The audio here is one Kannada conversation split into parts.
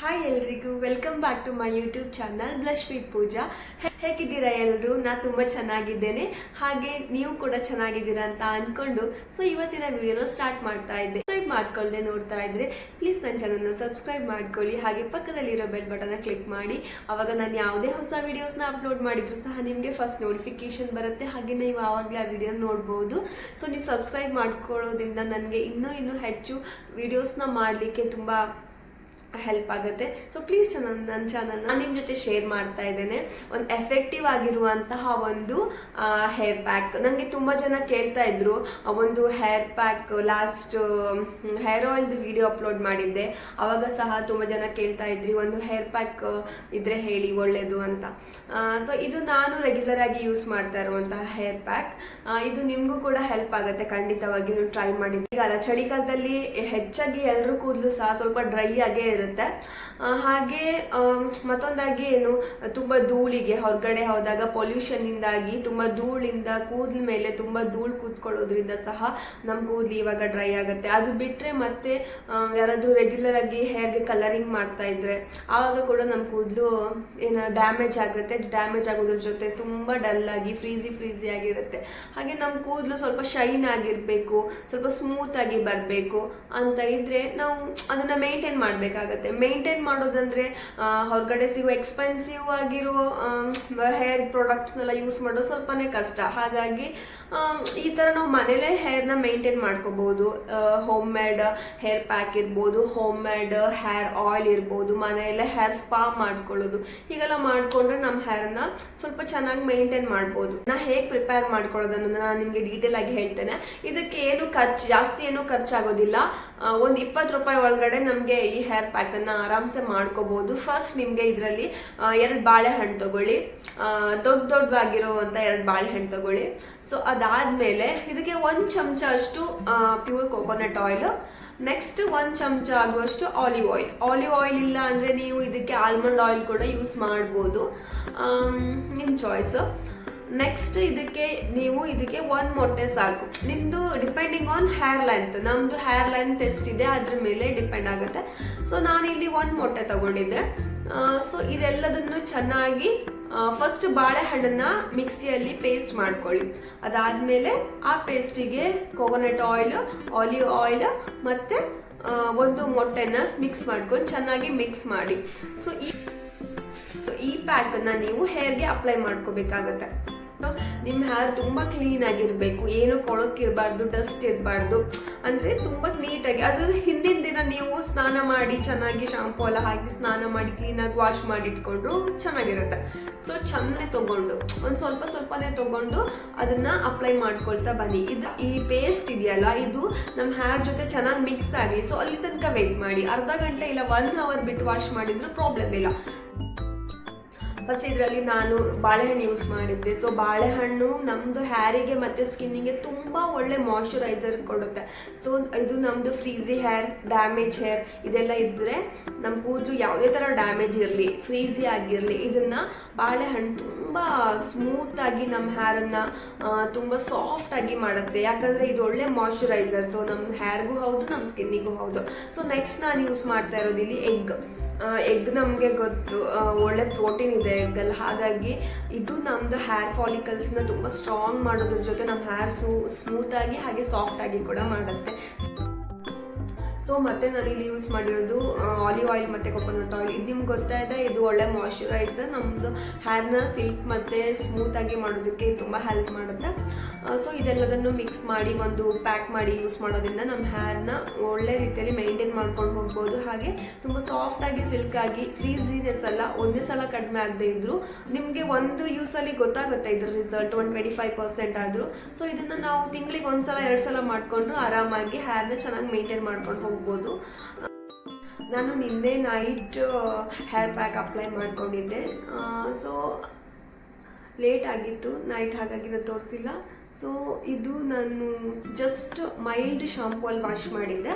ಹಾಯ್ ಎಲ್ರಿಗೂ welcome back to my YouTube channel blush with Pooja ಹೇಗಿದ್ದೀರಾ ಎಲ್ಲರೂ ನಾ ತುಂಬ ಚೆನ್ನಾಗಿದ್ದೇನೆ. ಹಾಗೆ ನೀವು ಕೂಡ ಚೆನ್ನಾಗಿದ್ದೀರಾ ಅಂತ ಅನ್ಕೊಂಡು ಸೊ ಇವತ್ತಿನ ವಿಡಿಯೋನ ಸ್ಟಾರ್ಟ್ ಮಾಡ್ತಾ ಇದ್ದೆ. ಸಬ್ಸ್ಕ್ರೈಬ್ ಮಾಡ್ಕೊಳ್ಳದೆ ನೋಡ್ತಾ ಇದ್ರೆ ಪ್ಲೀಸ್ ನನ್ನ ಚಾನಲ್ನ ಸಬ್ಸ್ಕ್ರೈಬ್ ಮಾಡ್ಕೊಳ್ಳಿ. ಹಾಗೆ ಪಕ್ಕದಲ್ಲಿರೋ ಬೆಲ್ ಬಟನ್ನ ಕ್ಲಿಕ್ ಮಾಡಿ. ಅವಾಗ ನಾನು ಯಾವುದೇ ಹೊಸ ವಿಡಿಯೋಸ್ನ ಅಪ್ಲೋಡ್ ಮಾಡಿದ್ರು ಸಹ ನಿಮಗೆ ಫಸ್ಟ್ ನೋಟಿಫಿಕೇಶನ್ ಬರುತ್ತೆ. ಹಾಗೆ ನೀವು ಆವಾಗಲೇ ಆ ವಿಡಿಯೋ ನೋಡ್ಬೋದು. ಸೊ ನೀವು ಸಬ್ಸ್ಕ್ರೈಬ್ ಮಾಡ್ಕೊಳ್ಳೋದ್ರಿಂದ ನನಗೆ ಇನ್ನೂ ಇನ್ನೂ ಹೆಚ್ಚು ವಿಡಿಯೋಸ್ನ ಮಾಡಲಿಕ್ಕೆ ತುಂಬ ಹೆಲ್ಪ್ ಆಗುತ್ತೆ. ಸೊ ಪ್ಲೀಸ್ ನನ್ನ ನನ್ನ ಚಾನಲ್ನ ನಿಮ್ಮ ಜೊತೆ ಶೇರ್ ಮಾಡ್ತಾ ಇದ್ದೇನೆ. ಒಂದು ಎಫೆಕ್ಟಿವ್ ಆಗಿರುವಂತಹ ಒಂದು ಹೇರ್ ಪ್ಯಾಕ್ ನನಗೆ ತುಂಬ ಜನ ಕೇಳ್ತಾ ಇದ್ರು ಒಂದು ಹೇರ್ ಪ್ಯಾಕ್ ಲಾಸ್ಟ್ ಹೇರ್ ಆಯಿಲ್ದು ವಿಡಿಯೋ ಅಪ್ಲೋಡ್ ಮಾಡಿದ್ದೆ. ಅವಾಗ ಸಹ ತುಂಬ ಜನ ಕೇಳ್ತಾ ಇದ್ರಿ, ಒಂದು ಹೇರ್ ಪ್ಯಾಕ್ ಇದ್ರೆ ಹೇಳಿ, ಒಳ್ಳೇದು ಅಂತ. ಸೊ ಇದು ನಾನು ರೆಗ್ಯುಲರ್ ಆಗಿ ಯೂಸ್ ಮಾಡ್ತಾ ಇರುವಂತಹ ಹೇರ್ ಪ್ಯಾಕ್ ಇದು ನಿಮಗೂ ಕೂಡ ಹೆಲ್ಪ್ ಆಗುತ್ತೆ, ಖಂಡಿತವಾಗಿ. ಟ್ರೈ ಮಾಡಿದ್ದೆ ಈಗ ಅಲ್ಲ, ಚಳಿಗಾಲದಲ್ಲಿ ಹೆಚ್ಚಾಗಿ ಎಲ್ಲರೂ ಕೂದಲು ಸಹ ಸ್ವಲ್ಪ ಡ್ರೈ ಆಗೇ ಇರುತ್ತೆ. ಹಾಗೆ ಮತ್ತೊಂದಾಗಿ ಏನು, ತುಂಬ ಧೂಳಿಗೆ ಹೊರಗಡೆ ಹೋದಾಗ ಪೊಲ್ಯೂಷನ್ನಿಂದಾಗಿ ತುಂಬ ಧೂಳಿಂದ ಕೂದಲ ಮೇಲೆ ತುಂಬ ಧೂಳು ಕೂತ್ಕೊಳ್ಳೋದ್ರಿಂದ ಸಹ ನಮ್ಮ ಕೂದಲು ಇವಾಗ ಡ್ರೈ ಆಗುತ್ತೆ. ಅದು ಬಿಟ್ಟರೆ ಮತ್ತೆ ಯಾರಾದರೂ ರೆಗ್ಯುಲರ್ ಆಗಿ ಹೇರ್ಗೆ ಕಲರಿಂಗ್ ಮಾಡ್ತಾ ಇದ್ರೆ, ಆವಾಗ ಕೂಡ ನಮ್ಮ ಕೂದಲು ಏನು ಡ್ಯಾಮೇಜ್ ಆಗುತ್ತೆ. ಡ್ಯಾಮೇಜ್ ಆಗೋದ್ರ ಜೊತೆ ತುಂಬ ಡಲ್ ಆಗಿ ಫ್ರೀಸಿ ಫ್ರೀಸಿ ಆಗಿರುತ್ತೆ. ಹಾಗೆ ನಮ್ಮ ಕೂದಲು ಸ್ವಲ್ಪ ಶೈನ್ ಆಗಿರಬೇಕು, ಸ್ವಲ್ಪ ಸ್ಮೂತ್ ಆಗಿ ಬರಬೇಕು ಅಂತ ಇದ್ರೆ ನಾವು ಅದನ್ನ ಮೇಂಟೈನ್ ಮಾಡಬೇಕಾಗತ್ತೆ. ಮೇಂಟೈನ್ ಮಾಡೋದಂದ್ರೆ ಹೊರಗಡೆ ಸಿಗೋ ಎಕ್ಸ್ಪೆನ್ಸಿವ್ ಆಗಿರೋ ಹೇರ್ ಪ್ರಾಡಕ್ಟ್ಸ್ನೆಲ್ಲ ಯೂಸ್ ಮಾಡೋದು ಸ್ವಲ್ಪನೇ ಕಷ್ಟ. ಹಾಗಾಗಿ ಈ ಥರ ನಾವು ಮನೇಲೇ ಹೇರ್ನ ಮೇಂಟೈನ್ ಮಾಡ್ಕೋಬೋದು. ಹೋಮ್ ಮೇಡ್ ಹೇರ್ ಪ್ಯಾಕ್ ಇರ್ಬೋದು ಹೋಮ್ ಮೇಡ್ ಹೇರ್ ಆಯಿಲ್ ಇರ್ಬೋದು ಮನೆಯಲ್ಲೇ ಹೇರ್ ಸ್ಪಾ ಮಾಡ್ಕೊಳ್ಳೋದು. ಹೀಗೆಲ್ಲ ಮಾಡಿಕೊಂಡ್ರೆ ನಮ್ಮ ಹೇರ್ನ ಸ್ವಲ್ಪ ಚೆನ್ನಾಗಿ ಮೇಂಟೈನ್ ಮಾಡ್ಬೋದು. ನಾ ಹೇಗೆ ಪ್ರಿಪೇರ್ ಮಾಡ್ಕೊಳ್ಳೋದು ಅನ್ನೋದನ್ನ ನಾನು ನಿಮಗೆ ಡೀಟೇಲ್ ಆಗಿ ಹೇಳ್ತೇನೆ. ಇದಕ್ಕೆ ಏನು ಖರ್ಚು, ಜಾಸ್ತಿ ಏನು ಖರ್ಚಾಗೋದಿಲ್ಲ. ಒಂದು ಇಪ್ಪತ್ತು ರೂಪಾಯಿ ಒಳಗಡೆ ನಮಗೆ ಈ ಹೇರ್ ಪ್ಯಾಕನ್ನು ಆರಾಮ್ಸೆ ಮಾಡ್ಕೋಬೋದು. ಫಸ್ಟ್ ನಿಮಗೆ ಇದರಲ್ಲಿ ಎರಡು ಬಾಳೆಹಣ್ಣು ತೊಗೊಳ್ಳಿ. ದೊಡ್ಡ ದೊಡ್ಡವಾಗಿರುವಂಥ ಎರಡು ಬಾಳೆಹಣ್ಣು ತಗೊಳ್ಳಿ. ಸೊ ಅದಾದಮೇಲೆ ಇದಕ್ಕೆ ಒಂದು ಚಮಚ ಅಷ್ಟು ಪ್ಯೂರ್ ಕೋಕೋನಟ್ ಆಯಿಲ್ ನೆಕ್ಸ್ಟ್ ಒಂದು ಚಮಚ ಆಗುವಷ್ಟು ಆಲಿವ್ ಆಯಿಲ್ ಆಲಿವ್ ಆಯಿಲ್ ಇಲ್ಲ ಅಂದರೆ ನೀವು ಇದಕ್ಕೆ ಆಲ್ಮಂಡ್ ಆಯಿಲ್ ಕೂಡ ಯೂಸ್ ಮಾಡ್ಬೋದು. ನಿಮ್ಮ ಚಾಯ್ಸ್ ನೆಕ್ಸ್ಟ್ ಇದಕ್ಕೆ ನೀವು ಇದಕ್ಕೆ ಒಂದು ಮೊಟ್ಟೆ ಸಾಕು. ನಿಮ್ಮದು ಡಿಪೆಂಡಿಂಗ್ ಆನ್ ಹೇರ್ ಲೆಂತ್ ನಮ್ಮದು ಹೇರ್ ಲೆಂತ್ ಎಷ್ಟಿದೆ ಅದ್ರ ಮೇಲೆ ಡಿಪೆಂಡ್ ಆಗುತ್ತೆ. ಸೊ ಇಲ್ಲಿ ಒಂದು ಮೊಟ್ಟೆ ತಗೊಂಡಿದ್ದೆ. ಸೊ ಇದೆಲ್ಲದನ್ನು ಚೆನ್ನಾಗಿ ಫಸ್ಟ್ ಬಾಳೆಹಣ್ಣನ್ನ ಮಿಕ್ಸಿಯಲ್ಲಿ ಪೇಸ್ಟ್ ಮಾಡ್ಕೊಳ್ಳಿ. ಅದಾದಮೇಲೆ ಆ ಪೇಸ್ಟಿಗೆ ಕೋಕೋನಟ್ ಆಯಿಲ್ ಆಲಿವ್ ಆಯಿಲ್ ಮತ್ತು ಒಂದು ಮೊಟ್ಟೆನ ಮಿಕ್ಸ್ ಮಾಡ್ಕೊಂಡು ಚೆನ್ನಾಗಿ ಮಿಕ್ಸ್ ಮಾಡಿ. ಸೊ ಈ ಸೊ ಈ ಪ್ಯಾಕನ್ನು ನೀವು ಹೇರ್ಗೆ ಅಪ್ಲೈ ಮಾಡ್ಕೋಬೇಕಾಗತ್ತೆ. ನಿಮ್ಮ ಹೇರ್ ತುಂಬ ಕ್ಲೀನ್ ಆಗಿರಬೇಕು. ಏನು ಕೊಳಕಿರಬಾರ್ದು ಡಸ್ಟ್ ಇರಬಾರ್ದು. ಅಂದರೆ ತುಂಬ ನೀಟಾಗಿ ಅದು ಹಿಂದಿನ ದಿನ ನೀವು ಸ್ನಾನ ಮಾಡಿ, ಚೆನ್ನಾಗಿ ಶಾಂಪು ಎಲ್ಲ ಹಾಕಿ ಸ್ನಾನ ಮಾಡಿ ಕ್ಲೀನಾಗಿ ವಾಶ್ ಮಾಡಿ ಇಟ್ಕೊಂಡ್ರು ಚೆನ್ನಾಗಿರುತ್ತೆ. ಸೊ ಚೆನ್ನಾಗಿ ತೊಗೊಂಡು, ಒಂದು ಸ್ವಲ್ಪ ಸ್ವಲ್ಪನೇ ತಗೊಂಡು ಅದನ್ನ ಅಪ್ಲೈ ಮಾಡ್ಕೊಳ್ತಾ ಬನ್ನಿ. ಇದು ಈ ಪೇಸ್ಟ್ ಇದೆಯಲ್ಲ, ಇದು ನಮ್ಮ ಹೇರ್ ಜೊತೆ ಚೆನ್ನಾಗಿ ಮಿಕ್ಸ್ ಆಗಲಿ. ಸೊ ಅಲ್ಲಿ ತನಕ ವೆಯ್ಟ್ ಮಾಡಿ. ಅರ್ಧ ಗಂಟೆ ಇಲ್ಲ ಒನ್ ಅವರ್ ಬಿಟ್ಟು ವಾಶ್ ಮಾಡಿದ್ರು ಪ್ರಾಬ್ಲಮ್ ಇಲ್ಲ. ಫಸ್ಟ್ ಇದರಲ್ಲಿ ನಾನು ಬಾಳೆಹಣ್ಣು ಯೂಸ್ ಮಾಡಿದ್ದೆ. ಸೊ ಬಾಳೆಹಣ್ಣು ನಮ್ಮದು ಹ್ಯಾರಿಗೆ ಮತ್ತು ಸ್ಕಿನ್ನಿಗೆ ತುಂಬ ಒಳ್ಳೆ ಮಾಯ್ಶ್ಚರೈಸರ್ ಕೊಡುತ್ತೆ. ಸೊ ಇದು ನಮ್ಮದು ಫ್ರೀಸಿ ಹೇರ್ ಡ್ಯಾಮೇಜ್ ಹೇರ್ ಇದೆಲ್ಲ ಇದ್ದರೆ ನಮ್ಮ ಕೂದಲು ಯಾವುದೇ ಥರ ಡ್ಯಾಮೇಜ್ ಇರಲಿ ಫ್ರೀಸಿ ಆಗಿರಲಿ, ಇದನ್ನು ಬಾಳೆಹಣ್ಣು ತುಂಬ ಸ್ಮೂತಾಗಿ ನಮ್ಮ ಹೇರನ್ನು ತುಂಬ ಸಾಫ್ಟಾಗಿ ಮಾಡುತ್ತೆ. ಯಾಕಂದರೆ ಇದು ಒಳ್ಳೆ ಮಾಯ್ಶ್ಚರೈಸರ್ ಸೊ ನಮ್ಮ ಹೇರ್ಗೂ ಹೌದು ನಮ್ಮ ಸ್ಕಿನ್ನಿಗೂ ಹೌದು. ಸೊ ನೆಕ್ಸ್ಟ್ ನಾನು ಯೂಸ್ ಮಾಡ್ತಾ ಇರೋದು ಇಲ್ಲಿ ಎಗ್ ಎಗ್ ನಮಗೆ ಗೊತ್ತು. ಒಳ್ಳೆ ಪ್ರೋಟೀನ್ ಇದೆ ಎಗ್ಗಲ್ಲಿ ಹಾಗಾಗಿ ಇದು ನಮ್ಮದು ಹೇರ್ ಫಾಲಿಕಲ್ಸ್ನ ತುಂಬ ಸ್ಟ್ರಾಂಗ್ ಮಾಡೋದ್ರ ಜೊತೆ ನಮ್ಮ ಹೇರ್ ಸೂ ಸ್ಮೂತಾಗಿ ಹಾಗೆ ಸಾಫ್ಟಾಗಿ ಕೂಡ ಮಾಡುತ್ತೆ. ಸೊ ಮತ್ತೆ ನಾನು ಇಲ್ಲಿ ಯೂಸ್ ಮಾಡಿರೋದು ಆಲಿವ್ ಆಯಿಲ್ ಮತ್ತು ಕೊಕೊನಟ್ ಆಯಿಲ್ ಇದು ನಿಮ್ಗೆ ಗೊತ್ತಾಯಿದೆ ಇದು ಒಳ್ಳೆ ಮಾಯ್ಶ್ಚರೈಸರ್ ನಮ್ಮದು ಹೇರ್ನ ಸಿಲ್ಕ್ ಮತ್ತು ಸ್ಮೂತಾಗಿ ಮಾಡೋದಕ್ಕೆ ತುಂಬ ಹೆಲ್ಪ್ ಮಾಡುತ್ತೆ. ಸೊ ಇದೆಲ್ಲದನ್ನು ಮಿಕ್ಸ್ ಮಾಡಿ, ಒಂದು ಪ್ಯಾಕ್ ಮಾಡಿ ಯೂಸ್ ಮಾಡೋದ್ರಿಂದ ನಮ್ಮ ಹೇರ್ನ ಒಳ್ಳೆ ರೀತಿಯಲ್ಲಿ ಮೈಂಟೈನ್ ಮಾಡ್ಕೊಂಡು ಹೋಗ್ಬೋದು. ಹಾಗೆ ತುಂಬ ಸಾಫ್ಟಾಗಿ ಸಿಲ್ಕಾಗಿ ಫ್ರೀಸಿನೆಸ್ ಎಲ್ಲ ಒಂದೇ ಸಲ ಕಡಿಮೆ ಆಗದೆ ಇದ್ರು ನಿಮಗೆ ಒಂದು ಯೂಸಲ್ಲಿ ಗೊತ್ತಾಗುತ್ತೆ ಇದ್ರ ರಿಸಲ್ಟ್ ಒಂದು ಟ್ವೆಂಟಿ ಫೈವ್ ಪರ್ಸೆಂಟ್ ಆದರೂ. ಸೊ ಇದನ್ನು ನಾವು ತಿಂಗಳಿಗೆ ಒಂದು ಸಲ ಎರಡು ಸಲ ಮಾಡಿಕೊಂಡ್ರು ಆರಾಮಾಗಿ ಹೇರ್ನ ಚೆನ್ನಾಗಿ ಮೈಂಟೈನ್ ಮಾಡ್ಕೊಂಡು ಹೋಗ್ಬೋದು. ನಾನು ನಿನ್ನೆ ನೈಟ್ ಹೇರ್ ಪ್ಯಾಕ್ ಅಪ್ಲೈ ಮಾಡ್ಕೊಂಡಿದ್ದೆ. ಸೊ ಲೇಟ್ ಆಗಿತ್ತು. ನೈಟ್ ಹಾಗಾಗಿ ನಾನು ತೋರಿಸಿಲ್ಲ. ಸೊ ಇದು ನಾನು ಜಸ್ಟ್ ಮೈಲ್ಡ್ ಶಾಂಪೂಲ್ಲಿ ವಾಶ್ ಮಾಡಿದ್ದೆ.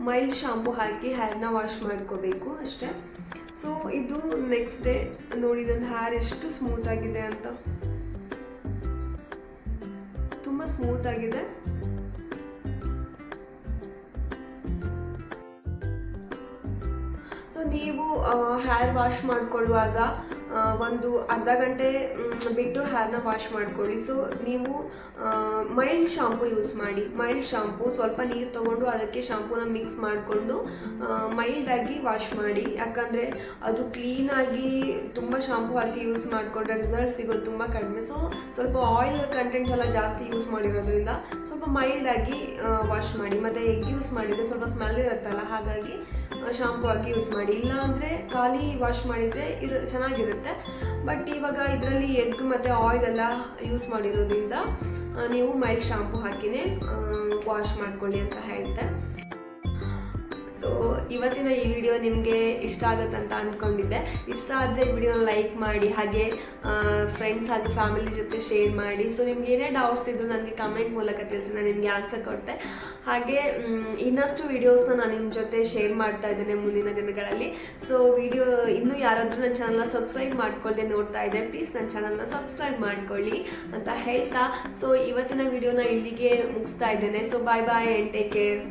ಮೈಲ್ಡ್ ಶಾಂಪೂ ಹಾಕಿ ಹೇರ್ನ ವಾಶ್ ಮಾಡ್ಕೋಬೇಕು ಅಷ್ಟೇ. ಸೊ ಇದು ನೆಕ್ಸ್ಟ್ ಡೇ ನೋಡಿ ನನ್ನ ಹೇರ್ ಎಷ್ಟು ಸ್ಮೂತ್ ಆಗಿದೆ ಅಂತ. ತುಂಬ ಸ್ಮೂತ್ ಆಗಿದೆ. ಹೇರ್ ವಾಶ್ ಮಾಡ್ಕೊಳ್ಳುವಾಗ ಆ, ಒಂದು ಅರ್ಧ ಗಂಟೆ ಬಿಟ್ಟು ಹೇರ್ನ ವಾಶ್ ಮಾಡ್ಕೊಳ್ಳಿ. ಸೊ ನೀವು ಮೈಲ್ಡ್ ಶಾಂಪು ಯೂಸ್ ಮಾಡಿ. ಮೈಲ್ಡ್ ಶಾಂಪು ಸ್ವಲ್ಪ ನೀರು ತಗೊಂಡು ಅದಕ್ಕೆ ಶಾಂಪೂನ ಮಿಕ್ಸ್ ಮಾಡಿಕೊಂಡು ಮೈಲ್ಡಾಗಿ ವಾಶ್ ಮಾಡಿ. ಯಾಕಂದರೆ ಅದು ಕ್ಲೀನಾಗಿ ತುಂಬ ಶಾಂಪು ಹಾಕಿ ಯೂಸ್ ಮಾಡಿಕೊಂಡ್ರೆ ರಿಸಲ್ಟ್ ಸಿಗೋದು ತುಂಬ ಕಡಿಮೆ. ಸೊ ಸ್ವಲ್ಪ ಆಯಿಲ್ ಕಂಟೆಂಟ್ ಎಲ್ಲ ಜಾಸ್ತಿ ಯೂಸ್ ಮಾಡಿರೋದ್ರಿಂದ ಸ್ವಲ್ಪ ಮೈಲ್ಡಾಗಿ ವಾಶ್ ಮಾಡಿ. ಮತ್ತು ಎಗ್ ಯೂಸ್ ಮಾಡಿದರೆ ಸ್ವಲ್ಪ ಸ್ಮೆಲ್ ಇರುತ್ತಲ್ಲ, ಹಾಗಾಗಿ ಶಾಂಪು ಹಾಕಿ ಯೂಸ್ ಮಾಡಿ. ಇಲ್ಲ ಅಂದರೆ ಖಾಲಿ ವಾಶ್ ಮಾಡಿದರೆ ಇರ, ಚೆನ್ನಾಗಿರುತ್ತೆ. ಬಟ್ ಇವಾಗ ಇದರಲ್ಲಿ ಎಗ್ ಮತ್ತು ಆಯಿಲ್ ಎಲ್ಲ ಯೂಸ್ ಮಾಡಿರೋದ್ರಿಂದ ನೀವು ಮೈಲ್ಡ್ ಶಾಂಪು ಹಾಕಿನೇ ವಾಶ್ ಮಾಡ್ಕೊಳ್ಳಿ ಅಂತ ಹೇಳ್ತೆ. ಸೊ ಇವತ್ತಿನ ಈ ವಿಡಿಯೋ ನಿಮಗೆ ಇಷ್ಟ ಆಗುತ್ತಂತ ಅಂದ್ಕೊಂಡಿದ್ದೆ ಇಷ್ಟ ಆದರೆ ವಿಡಿಯೋನ ಲೈಕ್ ಮಾಡಿ, ಹಾಗೆ ಫ್ರೆಂಡ್ಸ್ ಹಾಗೆ ಫ್ಯಾಮಿಲಿ ಜೊತೆ ಶೇರ್ ಮಾಡಿ. ಸೊ ನಿಮ್ಗೆ ಏನೇ ಡೌಟ್ಸ್ ಇದ್ದರೂ ನನಗೆ ಕಮೆಂಟ್ ಮೂಲಕ ತಿಳಿಸಿ, ನಾನು ನಿಮಗೆ ಆನ್ಸರ್ ಕೊಡ್ತೆ. ಹಾಗೆ ಇನ್ನಷ್ಟು ವಿಡಿಯೋಸ್ನ ನಾನು ನಿಮ್ಮ ಜೊತೆ ಶೇರ್ ಮಾಡ್ತಾ ಇದ್ದೇನೆ ಮುಂದಿನ ದಿನಗಳಲ್ಲಿ. ಸೊ ವಿಡಿಯೋ ಇನ್ನೂ ಯಾರಾದರೂ ನನ್ನ ಚಾನಲ್ನ ಸಬ್ಸ್ಕ್ರೈಬ್ ಮಾಡ್ಕೊಳ್ಳಿ ನೋಡ್ತಾ ಇದ್ದೆ ಪ್ಲೀಸ್ ನನ್ನ ಚಾನಲ್ನ ಸಬ್ಸ್ಕ್ರೈಬ್ ಮಾಡ್ಕೊಳ್ಳಿ ಅಂತ ಹೇಳ್ತಾ. ಸೊ ಇವತ್ತಿನ ವಿಡಿಯೋನ ಇಲ್ಲಿಗೆ ಮುಗಿಸ್ತಾ ಇದ್ದೇನೆ. So bye bye and take care